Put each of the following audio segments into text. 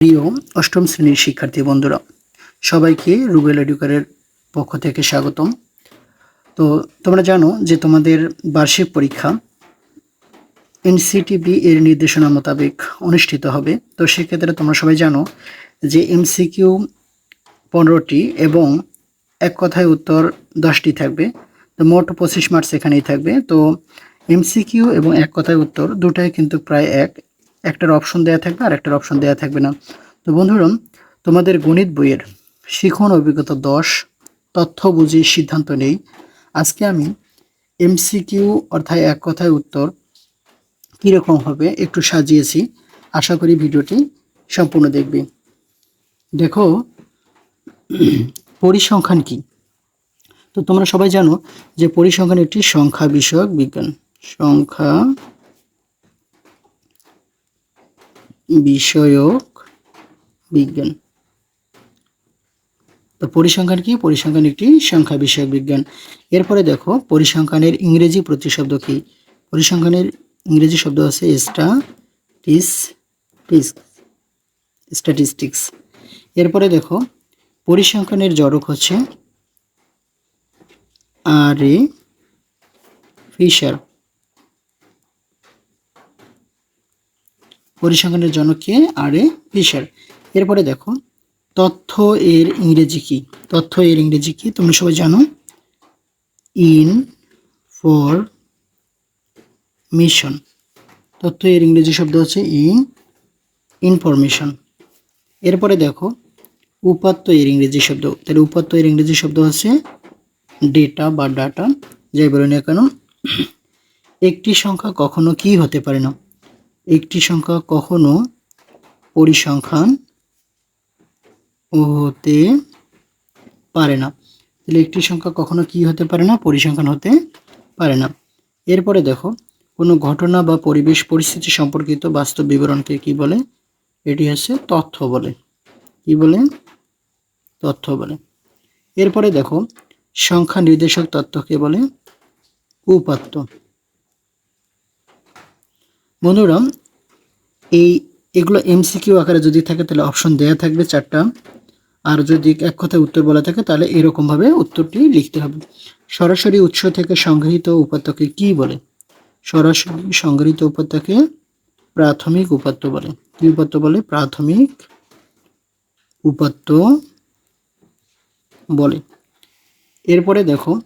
প্রিয় অষ্টম শ্রেণির শিক্ষার্থী বন্ধুরা, সবাইকে রুবেল এডুকারের পক্ষ থেকে স্বাগতম। তো তোমরা জানো যে তোমাদের বার্ষিক পরীক্ষা এনসিটিবি এর নির্দেশনা মোতাবেক অনুষ্ঠিত হবে। তো সেক্ষেত্রে তোমরা সবাই জানো যে এমসিকিউ পনেরোটি এবং এক কথায় উত্তর দশটি থাকবে। তো মোট পঁচিশ মার্কস এখানেই থাকবে। তো এমসিকিউ এবং এক কথায় উত্তর দুটাই কিন্তু প্রায় এক। একটার অপশন দেওয়া থাকবে আর একটার অপশন দেওয়া থাকবে না। তো বন্ধুরা তোমাদের গণিত বইয়ের শিখন অভিজ্ঞতা দশ, তথ্য বুঝি সিদ্ধান্ত নেই। আজকে আমি এমসিকিউ অর্থাৎ এক কথায় উত্তর কীরকম হবে একটু সাজিয়েছি। আশা করি ভিডিওটি সম্পূর্ণ দেখবে। দেখো, পরিসংখ্যান কি? তো তোমরা সবাই জানো যে পরিসংখ্যান একটি সংখ্যা বিষয়ক বিজ্ঞান। সংখ্যা বিষয়ক বিজ্ঞান। তো পরিসংখ্যান কি? পরিসংখ্যান একটি সংখ্যা বিষয়ক বিজ্ঞান। এরপরে দেখো, পরিসংখ্যানের ইংরেজি প্রতিশব্দ কি? পরিসংখ্যানের ইংরেজি শব্দ আছে স্টাটিস স্ট্যাটিস্টিক্স এরপরে দেখো, পরিসংখ্যানের জড়ক হচ্ছে আর এ ফিশার। পরিসংখ্যানের জনককে আর এ ফিশার। এরপরে দেখো, তথ্য এর ইংরেজি কি? তথ্য এর ইংরেজি কি? তোমরা সবাই জানো? Information. তথ্য এর ইংরেজি শব্দ হচ্ছে ইন ইনফরমেশন। এরপরে দেখো, উপাত্ত এর ইংরেজি শব্দ। তাহলে উপাত্ত এর ইংরেজি শব্দ হচ্ছে ডেটা বা ডাটা, যাই বলে না কেন? একটি সংখ্যা কখনো কি হতে পারে না? একটি সংখ্যা কখনো পরিসংখ্যান হতে পারে না। তাহলে একটি সংখ্যা কখনো কি হতে পারে না? পরিসংখ্যান হতে পারে না। এরপরে দেখো, কোনো ঘটনা বা পরিবেশ পরিস্থিতি সম্পর্কিত বাস্তব বিবরণকে কি বলে? এটি হচ্ছে তথ্য বলে। কি বলে? তথ্য বলে। এরপরে দেখো, সংখ্যা নির্দেশক তত্ত্বকে বলে উপাত্ত। বন্ধুরা এই, এগুলো এমসিকিউ আকারে যদি থাকে, তাহলে অপশন দেয়া থাকবে চারটা। আর যদি এক কথায় উত্তর বলা থাকে, তাহলে এরকমভাবে উত্তরটি লিখতে হবে। সরাসরি উৎস থেকে সংগৃহীত উপাত্তকে কি বলে? সরাসরি সংগৃহীত উপাত্তকে প্রাথমিক উপাত্ত বলে। কি উপাত্ত বলে? প্রাথমিক উপাত্ত বলে। এরপরে দেখো,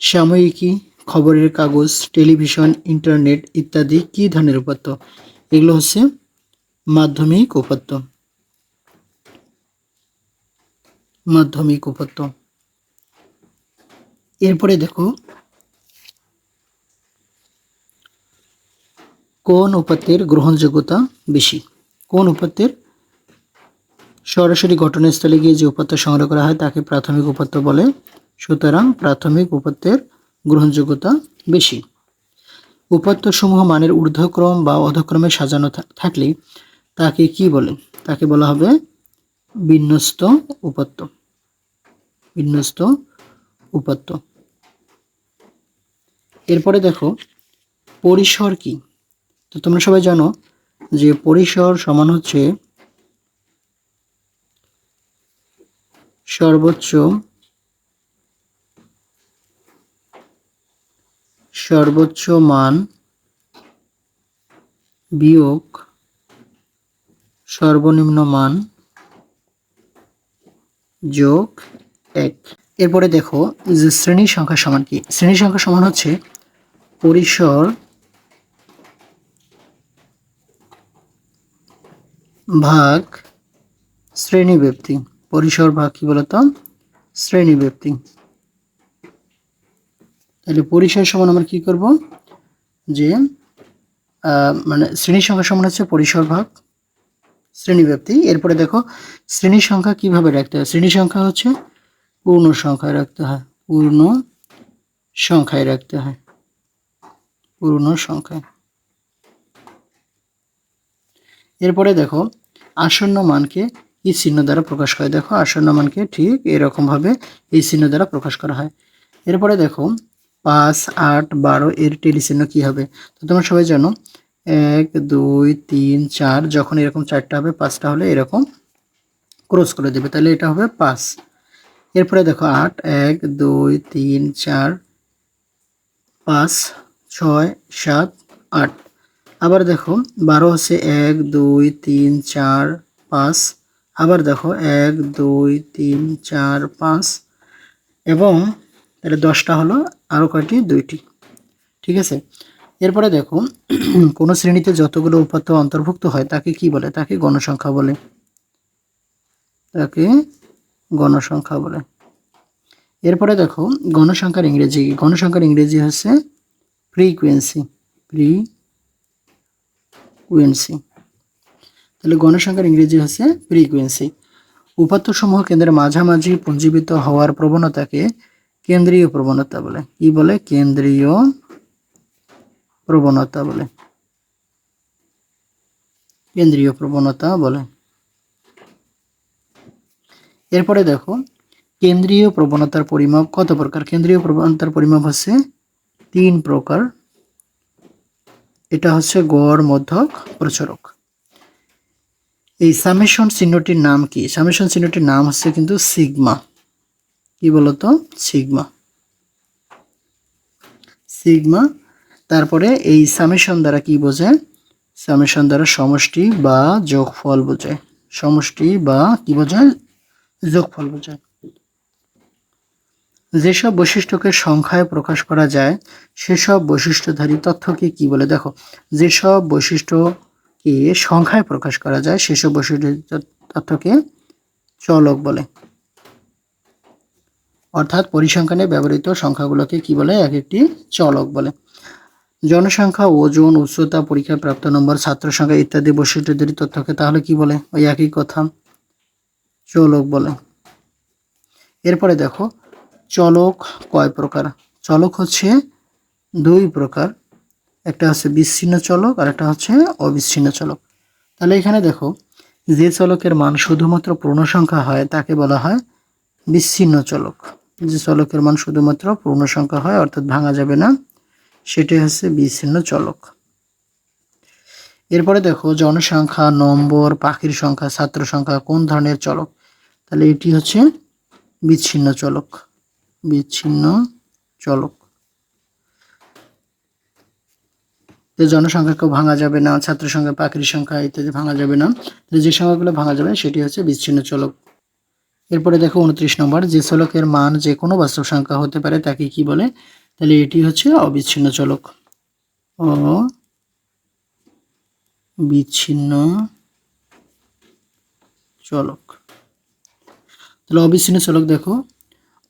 সাময়িকী খবরের কাগজ, টেলিভিশন, ইন্টারনেট ইত্যাদি কি ধরনের উপাত্ত? এগুলো হচ্ছে মাধ্যমিক উপাত্ত মাধ্যমিক উপাত্ত এরপরে দেখো, কোন উপাত্তের গ্রহণযোগ্যতা বেশি? কোন উপাত্তের সরাসরি ঘটনাস্থলে গিয়ে যে উপাত্ত সংগ্রহ করা হয় তাকে প্রাথমিক উপাত্ত বলে। সুতরাং প্রাথমিক উপাত্তের গ্রহণযোগ্যতা বেশি। উপাত্তসমূহ মানের ঊর্ধ্বক্রম বা অধক্রমে সাজানো থাকলে তাকে কি বলে? তাকে বলা হবে বিন্যস্ত উপাত্ত। বিন্যস্ত উপাত্ত। এরপরে দেখো, পরিসর কি? তো তোমরা সবাই জানো যে পরিসর সমান হচ্ছে সর্বোচ্চ সর্বোচ্চ মান বিয়োগ সর্বনিম্ন মান যোগ এক। এরপরে দেখো যে শ্রেণি সংখ্যা সমান কি? শ্রেণি সংখ্যা সমান হচ্ছে পরিসর ভাগ শ্রেণি ব্যক্তি পরিসর ভাগ কি বলতো? শ্রেণি ব্যক্তি তাহলে পরিসর সমান আমরা কি করব? যে মানে শ্রেণি সংখ্যা সমান হচ্ছে পরিসর ভাগ শ্রেণি ব্যক্তি এরপরে দেখো শ্রেণি সংখ্যা কীভাবে রাখতে হয়? শ্রেণি সংখ্যা হচ্ছে পূর্ণ সংখ্যায় রাখতে হয়। পূর্ণ সংখ্যায় রাখতে হয়। পূর্ণ সংখ্যায়। এরপরে দেখো, আসন্ন মানকে এই চিহ্ন দ্বারা প্রকাশ করে। দেখো, আসন্ন মানকে ঠিক এরকম ভাবে এই চিহ্ন দ্বারা প্রকাশ করা হয়। এরপরে দেখো পাঁচ, আট, বারো এর টেলি চিহ্ন কি হবে? তো তোমরা সবাই জানো, এক, দুই, তিন, চার, যখন এরকম চারটা হবে, পাঁচটা হলে এরকম ক্রস করে দেবে। তাহলে এটা হবে পাঁচ। এরপরে দেখো, আট, এক, দুই, তিন, চার, পাঁচ, ছয়, সাত, আট। আবার দেখো, বারো হচ্ছে এক, দুই, তিন, চার, পাঁচ। আবার দেখো, এক, দুই, তিন, চার, পাঁচ। এবং তাহলে দশটা হলো আরও কয়টি? দুইটি। ঠিক আছে? এরপরে দেখো, কোনো শ্রেণীতে যতগুলো উপাত্ত অন্তর্ভুক্ত হয়, তাকে কি বলে? তাকে গণসংখ্যা বলে। তাকে গণসংখ্যা বলে। এরপরে দেখো, গণসংখ্যার ইংরেজি। গণসংখ্যার ইংরেজি হচ্ছে ফ্রিকুয়েন্সি ফ্রিকুয়েন্সি তাহলে গণসংখ্যার ইংরেজি হচ্ছে ফ্রিকুয়েন্সি উপাত্তসমূহ কেন্দ্রের মাঝামাঝি পুঞ্জীবিত হওয়ার প্রবণতাকে কেন্দ্রীয় প্রবণতা বলে। কি বলে? কেন্দ্রীয় প্রবণতা বলে। কেন্দ্রীয় প্রবণতা বলে। এরপরে দেখো, কেন্দ্রীয় প্রবণতার পরিমাপ কত প্রকার? কেন্দ্রীয় প্রবণতার পরিমাপ হচ্ছে তিন প্রকার। এটা হচ্ছে গড়, মধ্যক, প্রচরক। এই সামেশন চিহ্নটির নাম কি? সামেশন চিহ্নটির নাম হচ্ছে কিন্তু সিগমা। কি বলতো? সিগমা। সিগমা, তারপরে এই সামেশন দ্বারা কি বোঝায় সামেশন দ্বারা সমষ্টি বা যোগফল বোঝায় সমষ্টি বা কি বোঝায় যোগফল বোঝায় যেসব বৈশিষ্ট্যকে সংখ্যায় প্রকাশ করা যায়, সেসব বৈশিষ্ট্যধারী তথ্যকে কি বলে? দেখো, যেসব বৈশিষ্ট্যকে সংখ্যায় প্রকাশ করা যায়, সেসব বৈশিষ্ট্য তথ্যকে চলক বলে। অর্থাৎ পরিসংখ্যানে ব্যবহৃত সংখ্যাগুলোকে কি বলে? এক একটি চলক বলে। জনসংখ্যা, ওজন, উচ্চতা, পরীক্ষায় প্রাপ্ত নম্বর, ছাত্র সংখ্যা ইত্যাদি বৈশিষ্ট্যধারী তথ্যকে তাহলে কি বলে? ওই একই কথা। চলক বলে। এরপরে দেখো, চলক কয় প্রকার? চলক হচ্ছে দুই প্রকার। একটা হচ্ছে বিচ্ছিন্ন চলক, আর একটা হচ্ছে অবিচ্ছিন্ন চলক। তাহলে এখানে দেখো, যে চলকের মান শুধুমাত্র পূর্ণ সংখ্যা হয়, তাকে বলা হয় বিচ্ছিন্ন চলক। যে চলকের মান শুধুমাত্র পূর্ণ সংখ্যা হয়, অর্থাৎ ভাঙা যাবে না। সেটি হচ্ছে বিচ্ছিন্ন চলক। এরপরে দেখো জনসংখ্যা, নম্বর, পাখির সংখ্যা, ছাত্র সংখ্যা, কোন ধরনের চলক? তাহলে এটি হচ্ছে বিচ্ছিন্ন চলক। বিচ্ছিন্ন চলক। জনসংখ্যাকেও ভাঙা যাবে না, ছাত্র সংখ্যা, পাখির সংখ্যা ইত্যাদি ভাঙা যাবে না। যে সংখ্যাগুলো ভাঙা যাবে সেটি হচ্ছে বিচ্ছিন্ন চলক। এরপরে দেখো উনত্রিশ নম্বর, যে চলকের মান যে কোনো বাস্তব সংখ্যা হতে পারে তাকে কি বলে? তাহলে এটি হচ্ছে অবিচ্ছিন্ন চলক। ও বিচ্ছিন্ন চলক। তাহলে অবিচ্ছিন্ন চলক দেখো,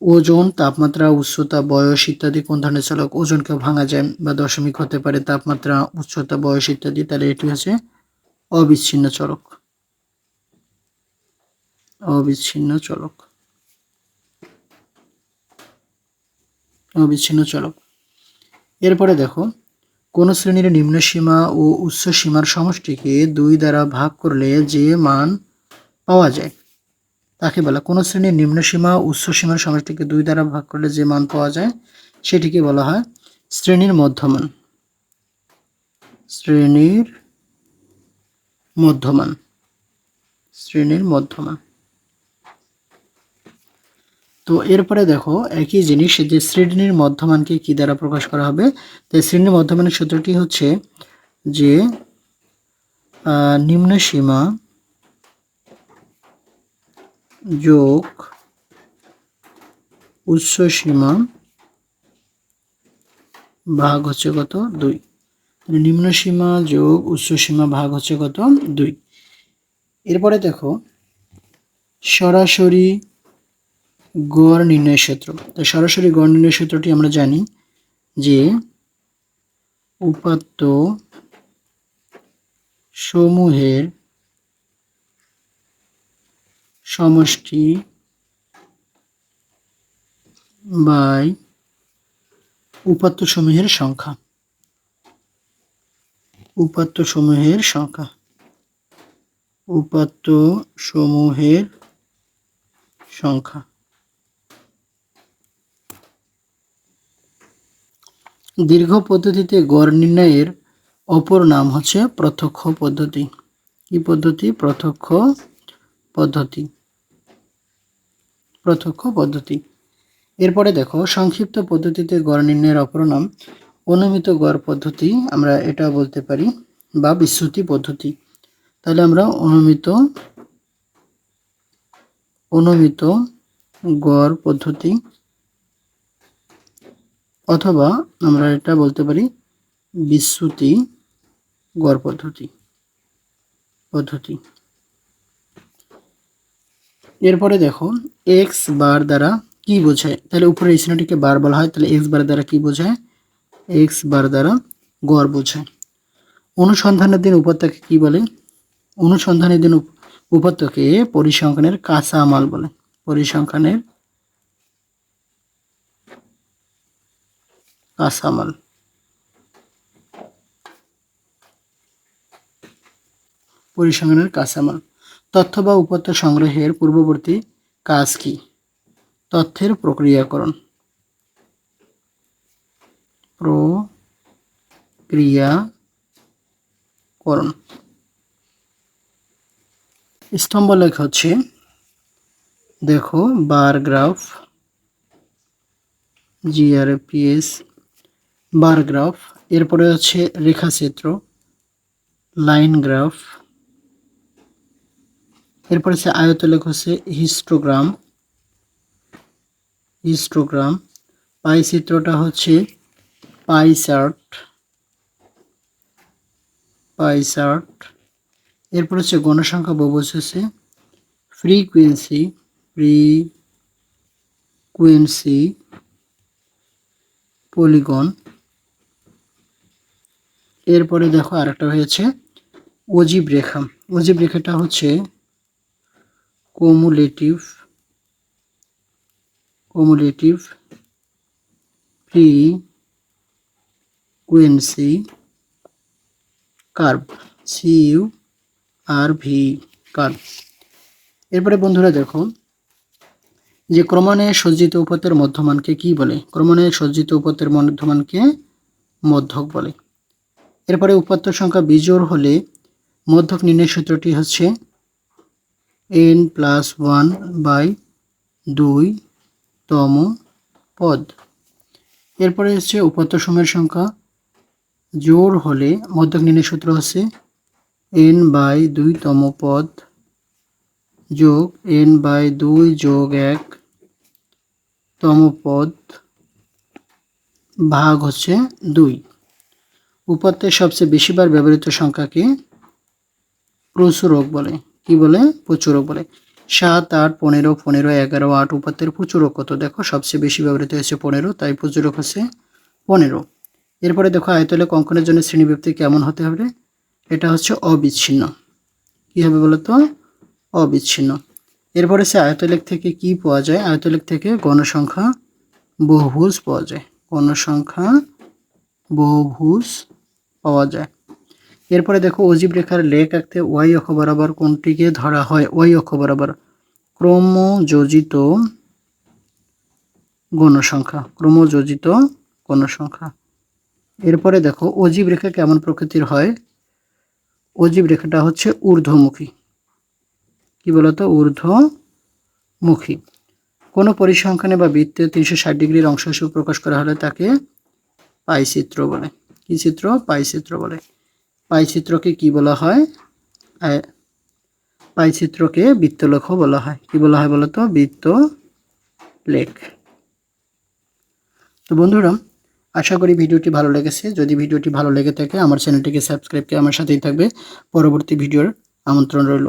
ওজন, তাপমাত্রা, উচ্চতা, বয়স ইত্যাদি কোন ধরনের চলক? ওজনকে ভাঙা যায় বা দশমিক হতে পারে তাপমাত্রা, উচ্চতা, বয়স ইত্যাদি, তাহলে এটি হচ্ছে অবিচ্ছিন্ন চলক। অবিচ্ছিন্ন চলক। অবিচ্ছিন্ন চলক। এরপরে দেখো, কোন শ্রেণির নিম্ন সীমা ও উচ্চ সীমার সমষ্টিকে দুই দ্বারা ভাগ করলে যে মান পাওয়া যায়, তাকে বলা, কোন শ্রেণির নিম্ন সীমা উচ্চ সীমার সমষ্টিকে দুই দ্বারা ভাগ করলে যে মান পাওয়া যায়, সেটিকে বলা হয় শ্রেণির মধ্যমান। শ্রেণির মধ্যমান। শ্রেণির মধ্যমান। তো এরপরে দেখো, একই জিনিস যে শ্রেণির মধ্যমানকে কি দ্বারা প্রকাশ করা হবে? তো শ্রেণির মধ্যমানের সূত্রটি হচ্ছে যে নিম্ন সীমা যোগ উচ্চ সীমা ভাগ হচ্ছে কত? দুই। নিম্ন সীমা যোগ উচ্চ সীমা ভাগ হচ্ছে কত? দুই। এরপরে দেখো, সরাসরি গড় নির্ণয় সূত্র। তো সরাসরি গড় নির্ণয় সূত্রটি আমরা জানি যে উপাত্ত সমূহের সমষ্টি বাই উপাত্ত সমূহের সংখ্যা। উপাত্ত সমূহের সংখ্যা। উপাত্ত সমূহের সংখ্যা। দীর্ঘ পদ্ধতিতে গড় নির্ণয়ের অপর নাম হচ্ছে প্রত্যক্ষ পদ্ধতি। কি পদ্ধতি? প্রত্যক্ষ পদ্ধতি। প্রত্যক্ষ পদ্ধতি। এরপরে দেখো, সংক্ষিপ্ত পদ্ধতিতে গড় নির্ণয়ের অপর নাম অনুমিত গড় পদ্ধতি। আমরা এটা বলতে পারি, বা বিশ্রুতি পদ্ধতি। তাহলে আমরা অনুমিত অনুমিত গড় পদ্ধতি অথবা আমরা এটা বলতে পারি বিশ্রুতি গড় পদ্ধতি পদ্ধতি। এরপরে দেখো এক্স বার দ্বারা কি বোঝায়? তাহলে উপরে এই বার বলা হয়, তাহলে এক্স বার দ্বারা কি বোঝায়? এক্স বার দ্বারা গড় বোঝায়। অনুসন্ধানের দিন উপত্যকে কি বলে? অনুসন্ধানের দিন উপত্যকে পরিসংখ্যানের কাঁচা মাল বলে। পরিসংখ্যানের কাঁচামাল পরিসংখ্যানের কাঁচামাল তথ্য বা উপাত্ত সংগ্রহের পূর্ববর্তী কাজ কি? তথ্যের প্রক্রিয়াকরণ। প্রক্রিয়াকরণ। স্তম্ভ লেখ হচ্ছে, দেখো, বার, গ্রাফ জিআরপিএস বার গ্রাফ, এরপরে হচ্ছে রেখাচিত্র, লাইন গ্রাফ, এরপরে হচ্ছে আয়তলেখ হচ্ছে হিস্টোগ্রাম হিস্টোগ্রাম, পাই চিত্রটা হচ্ছে পাই চার্ট পাই চার্ট, এরপর হচ্ছে গণসংখ্যা বহুবচ হচ্ছে ফ্রিকুয়েন্সি ফ্রিকুয়েন্সি, পলিগন এরপরে দেখো আরেকটা হয়েছে অজীব রেখা। অজীব রেখাটা হচ্ছে cumulative cumulative frequency curve C R V curve এরপরে বন্ধুরা দেখো যে ক্রমান্বয়ে সজ্জিত উপত্যের মধ্যমানকে কি বলে? ক্রমান্বয়ে সজ্জিত উপত্যের মধ্যমানকে মধ্যক বলে। এরপরে উপাত্ত সংখ্যা বিজোড় হলে মধ্যক নির্ণয় সূত্রটি হচ্ছে এন প্লাস ওয়ান বাই দুই তম পদ। এরপরে হচ্ছে উপাত্ত সময়ের সংখ্যা জোর হলে মধ্যক নির্ণয় সূত্র হচ্ছে এন বাই দুই তম পদ যোগ এন বাই দুই যোগ এক তম পদ ভাগ হচ্ছে দুই। উপাত্তের সবচেয়ে বেশিবার ব্যবহৃত সংখ্যাকে প্রচুরক বলে। কি বলে? প্রচুরক বলে। সাত, আট, পনেরো পনেরো, এগারো, আট উপাত্তের প্রচুরক কত? দেখো, সবচেয়ে বেশি ব্যবহৃত হয়েছে পনেরো, তাই প্রচুরক হচ্ছে পনেরো। এরপরে দেখো আয়তলে অঙ্কনের জন্য শ্রেণীব্যক্তি কেমন হতে হবে? এটা হচ্ছে অবিচ্ছিন্ন। কি হবে বলতো? অবিচ্ছিন্ন। এরপরে সে আয়তলেখ থেকে কি পাওয়া যায়? আয়তলেখ থেকে গণসংখ্যা বহুভুজ পাওয়া যায়। গণসংখ্যা বহুভুজ পাওয়া যায়। এরপরে দেখো অজীব রেখার লেখ আঁকতে ওয়াই অক্ষ বরাবর কোনটিকে ধরা হয়? ওয়াই অক্ষ বরাবর ক্রমযোজিত গণসংখ্যা ক্রমযোজিত গণসংখ্যা। এরপরে দেখো অজীব রেখা কেমন প্রকৃতির হয়? অজীব রেখাটা হচ্ছে ঊর্ধ্বমুখী। কি বলতো? ঊর্ধ্বমুখী। কোনো পরিসংখ্যানে বা বৃত্তে তিনশো ষাট ডিগ্রির অংশ হিসেবে প্রকাশ করা হলে তাকে পাই চিত্র বলে। কি চিত্র পাই চিত্র বলে। পাই চিত্রকে কি বলা হয়? পাই চিত্রকে বৃত্তলেখ বলা হয়। কি বলা হয় বলতো? বৃত্ত লেখ তো বন্ধুরা, আশা করি ভিডিওটি ভালো লেগেছে। যদি ভিডিওটি ভালো লেগে থাকে, আমার চ্যানেলটিকে সাবস্ক্রাইব করে আমার সাথেই থাকবে। পরবর্তী ভিডিওর আমন্ত্রণ রইল।